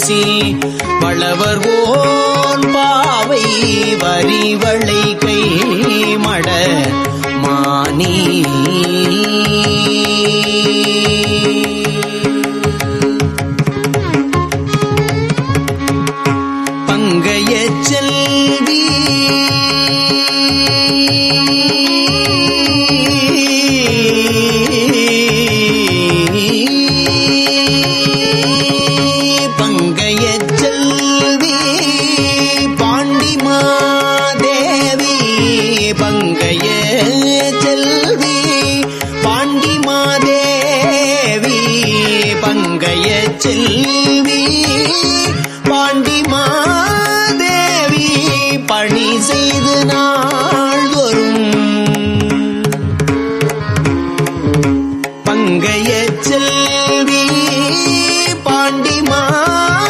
அரசி வளவர் own பாவை வரிவளை கை மட மானி.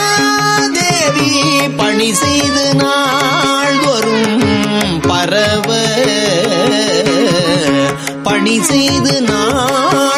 பாண்டிமாதேவி பணி செய்து நாள்தோறும் பரவ. பணி செய்து நாள்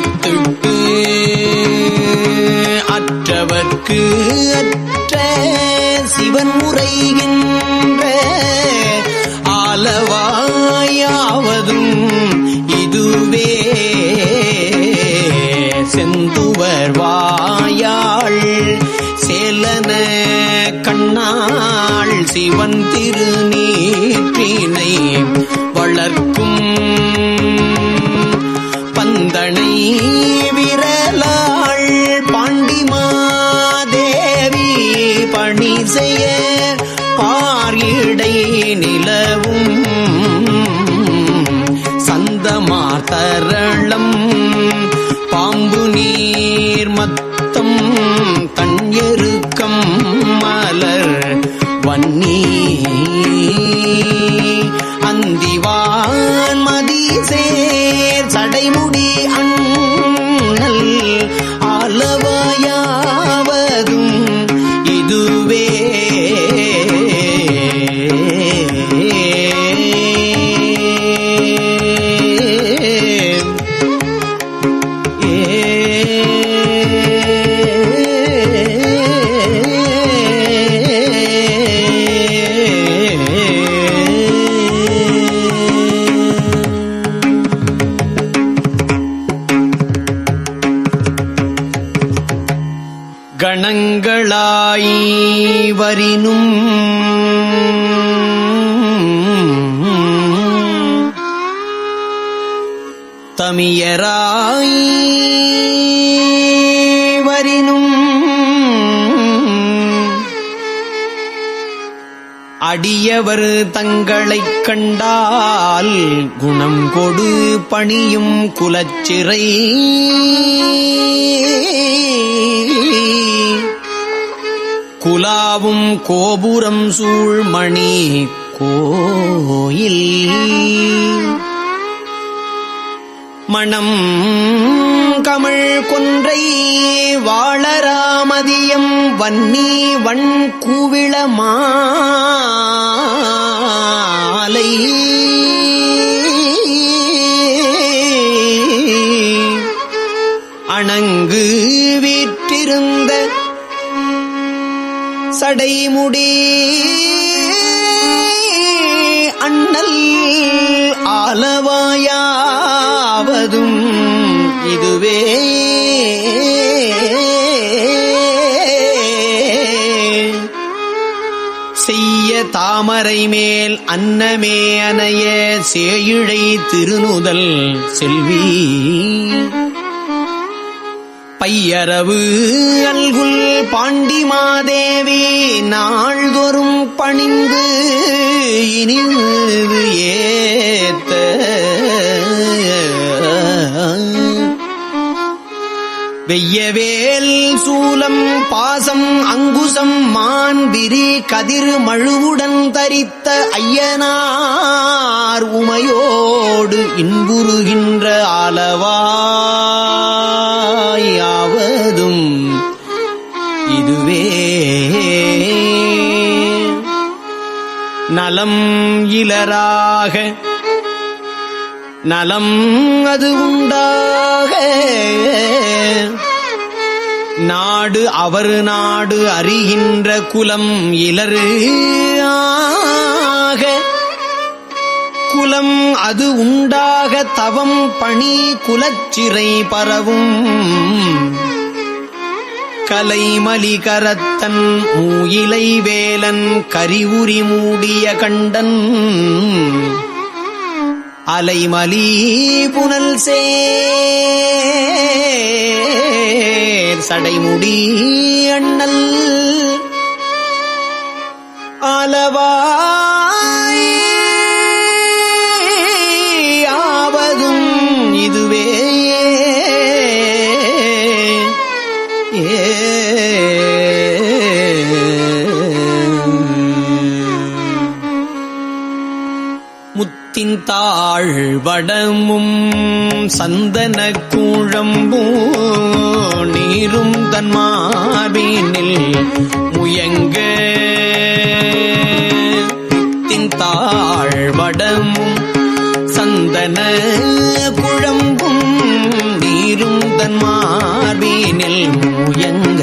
ஒழித்துட்டு அற்றவர்க்கு அற்ற சிவன் முறைகின்ற ஆலவாயாவ பரினும் தமியராய் வரினும் அடியவர் தங்களைக் கண்டால் குணம் கொடு பணியும் குலச்சிறை குலாவும் கோபுரம் சூழ்மணி கோயில். மணம் கமழ் கொன்றை வாழராமதியம் வன்னி வண் கூவிள சடைமுடி அண்ணல் ஆலவாயாவதும் இதுவே. செய்ய தாமரை மேல் அன்னமே அனைய சேயிழை திருநுதல் செல்வி. பையரவு அல்குல் பாண்டிமாதேவி நாள்தோறும் பணிந்து இனிது ஏத்த. வெய்யவேல் சூலம் பாசம் அங்குசம் மான்பிரி கதிர் மழுவுடன் தரித்த ஐயனார் உமையோடு இன்புறுகின்ற அளவா நலம் இலராக. நலம் அது உண்டாக. நாடு அவர் நாடு அறிகின்ற குலம் இலரு ஆக. குலம் அது உண்டாக தவம் பணி குலச்சிறை பரவும். கலைமலி கரத்தன் மூயிலை வேலன் கரிவுரி மூடிய கண்டன். அலைமலி புனல் சடைமுடி அண்ணல். ஆலவாய் சந்தனத்தின் தாழ் வடமும் சந்தன கூழம்பூ நீரும் தன்மார்பினில் முயங்க. முத்தின் தாழ் வடமும் சந்தன குழம்பும் நீரும் தன்மார்பினில் முயங்க.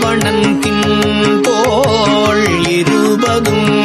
இரவணன் போல் இருபதும்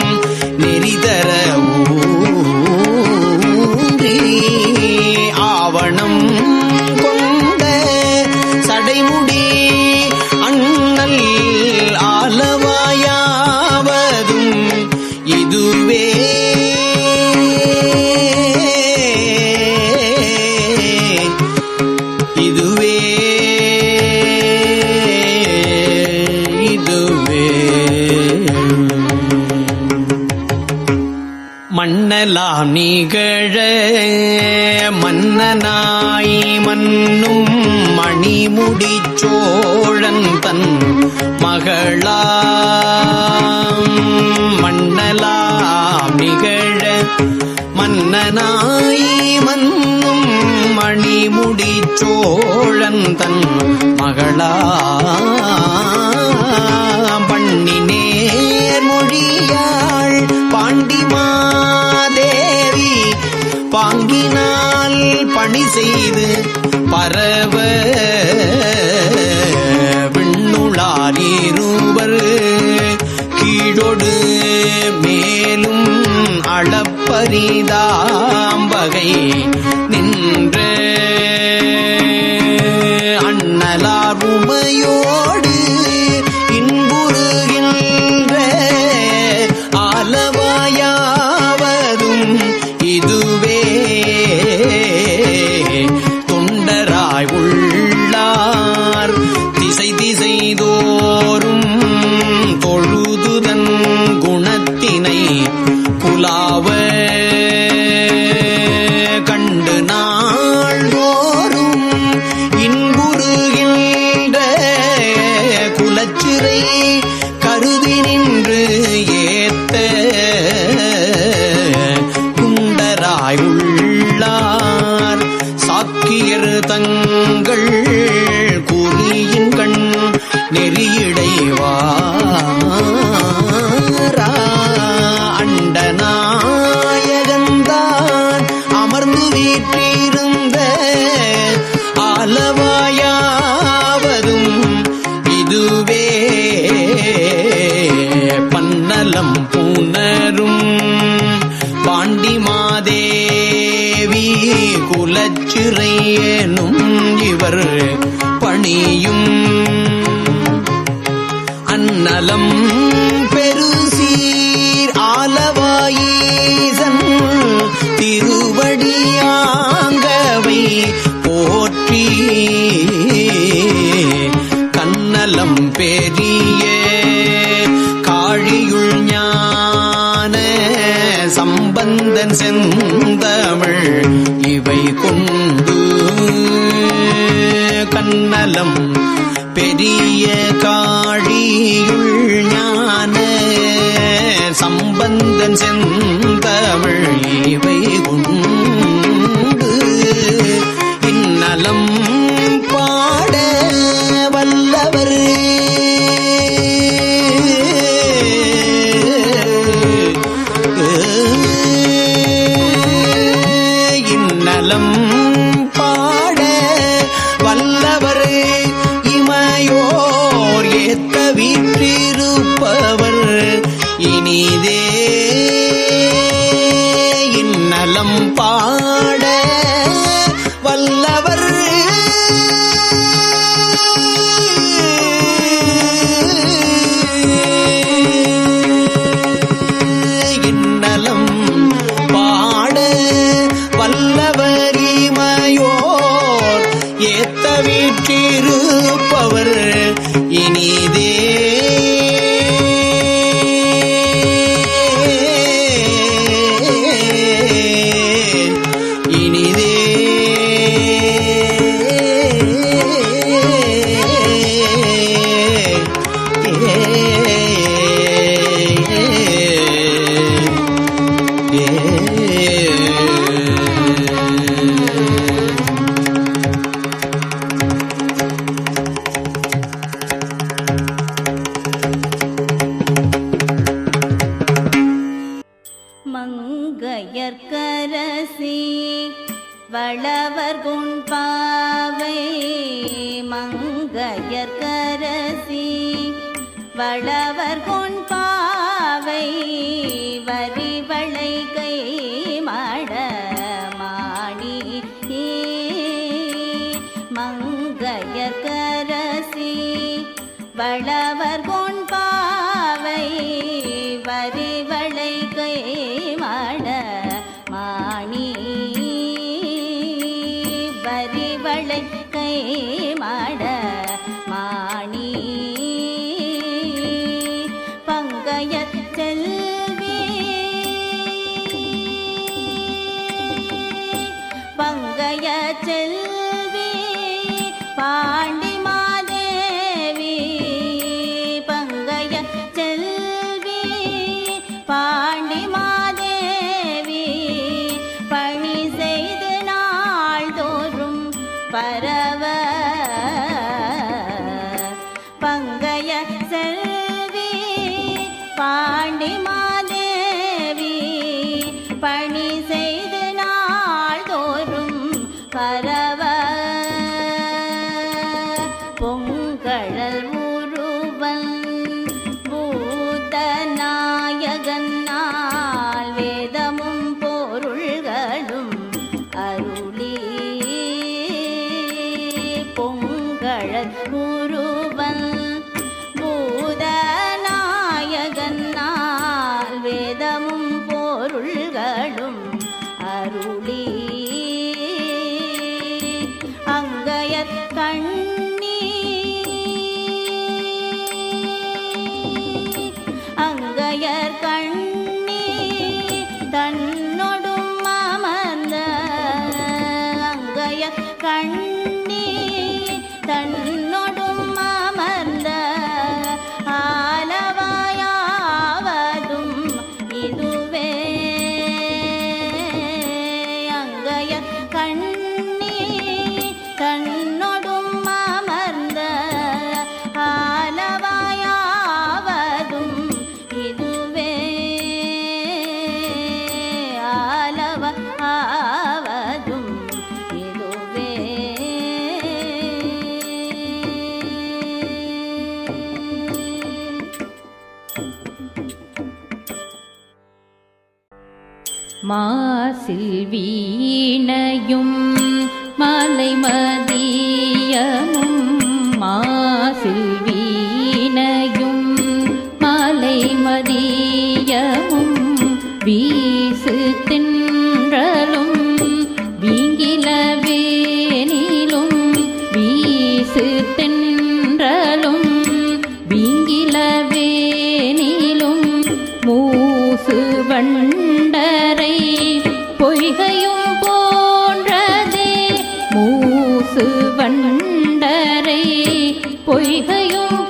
மன்னலாம் நிகழ மன்னனாய் மன்னும் மணிமுடி சோழன் தன் மகளா மன்னலாம் நிகழ மன்னனாய் மன்னும் மணிமுடி சோழன் தன் மகளா பண்ணி மொழியா செய்து பரவ விண்ணுளார் கீழொடு மேலும் அளப்பரிதாம்பகை நின்ற இதுவே பன்னலம் பூனரும் பாண்டி மாதேவி குலச்சிறையனும் இவர் பணியும். அன்னலம் பெருசீ பெரிய காழியுள் ஞான சம்பந்தன் செந்தமிழ் இவை கொண்டு கண்ணலம் பெரிய காழியுள் ஞான சம்பந்தன் செந்தமிழ் இவை இமையோர் ஏத்த வளவர் கொண்ட உடைய செல்ல 温。感。மாசில் வீணையும் மலை மதியமும் பகையும் போன்றதே. மூசு வண்டரை பொய்கையும்